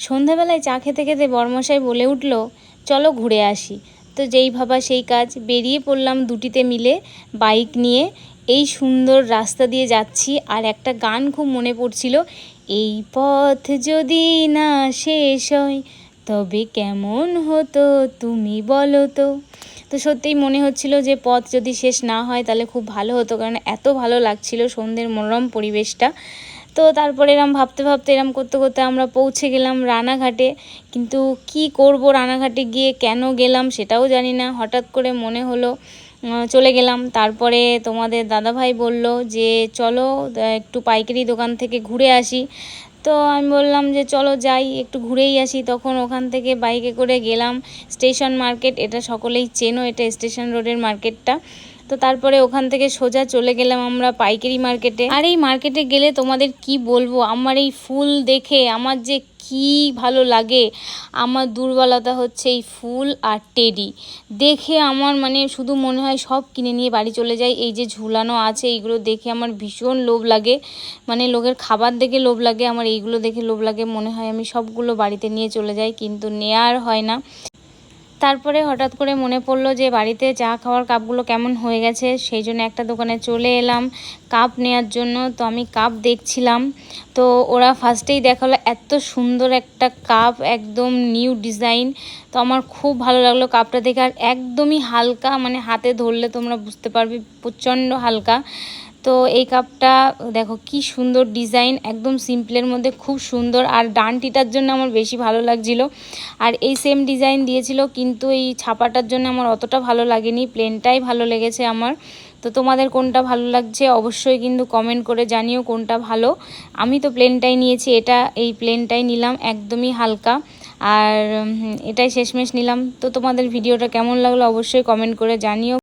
সন্ধেবেলায় চা খেতে খেতে বর্মশাই বলে উঠল, চলো ঘুরে আসি। তো যেই ভাবা সেই কাজ, বেরিয়ে পড়লাম দুটিতে মিলে বাইক নিয়ে। এই সুন্দর রাস্তা দিয়ে যাচ্ছি আর একটা গান খুব মনে পড়ছিল, এই পথ যদি না শেষ হয়, তবে কেমন হতো তুমি বলো তো? তো সত্যিই মনে হচ্ছিল যে পথ যদি শেষ না হয়, তাহলে খুব ভালো হতো, কারণ এত ভালো লাগছিল সন্ধ্যের মনোরম পরিবেশটা। তো তারপরে এরম ভাবতে ভাবতে এরম করতে করতে আমরা পৌঁছে গেলাম রানাঘাটে। কিন্তু কি করব রানাঘাটে গিয়ে কেন গেলাম সেটাও জানি না। হঠাৎ করে মনে হলো চলে গেলাম। তারপরে তোমাদের দাদাভাই বলল যে, চলো একটু পাইকারি দোকান থেকে ঘুরে আসি। তো আমি বললাম যে, চলো যাই, একটু ঘুরেই আসি। তখন ওখান থেকে বাইকে করে গেলাম স্টেশন মার্কেট। এটা সকলেই চেনো, এটা স্টেশন রোডের মার্কেটটা। তো তারপরে ওখান থেকে সোজা চলে গেলাম আমরা পাইকারি মার্কেটে। আর এই মার্কেটে গেলে তোমাদের কি বলব? আমার এই ফুল দেখে আমার যে কি ভালো লাগে, আমার দুর্বলতা হচ্ছে এই ফুল আর টেডি। দেখে আমার মানে শুধু মনে হয় সব কিনে নিয়ে বাড়ি চলে যাই। এই যে ঝুলানো আছে, এইগুলো দেখে আমার ভীষণ লোভ লাগে। মানে লোকের খাবার দেখে লোভ লাগে, আমার এইগুলো দেখে লোভ লাগে। মনে হয় আমি সবগুলো বাড়িতে নিয়ে চলে যাই, কিন্তু নেয়ার হয় না। তারপরে হঠাৎ করে মনে পড়ল যে বাড়িতে চা খাওয়ার কাপগুলো কেমন হয়ে গেছে, সেই জন্য একটা দোকানে চলে এলাম কাপ নেওয়ার জন্য। তো আমি কাপ দেখছিলাম, তো ওরা ফার্স্টেই দেখাল এত সুন্দর একটা কাপ, একদম নিউ ডিজাইন। তো আমার খুব ভালো লাগল কাপটা দেখে, আর একদমই হালকা মানে হাতে ধরলে তোমরা বুঝতে পারবে প্রচণ্ড হালকা। তো এই কাপটা, দেখো কি সুন্দর ডিজাইন, একদম সিম্পলের মধ্যে খুব সুন্দর। আর ডানটিটার জন্য আমার বেশি ভালো লাগছিল। আর এই সেম ডিজাইন দিয়েছিল, কিন্তু এই ছাপাটার জন্য আমার অতটা ভালো লাগেনি। প্লেনটাই ভালো লেগেছে আমার। তো তোমাদের কোনটা ভালো লাগছে অবশ্যই কিন্তু কমেন্ট করে জানিও কোনটা ভালো। আমি তো প্লেনটাই নিয়েছি, এটা এই প্লেনটাই নিলাম, একদমই হালকা। আর এটাই শেষমেশ নিলাম। তো তোমাদের ভিডিওটা কেমন লাগল অবশ্যই কমেন্ট করে জানিও।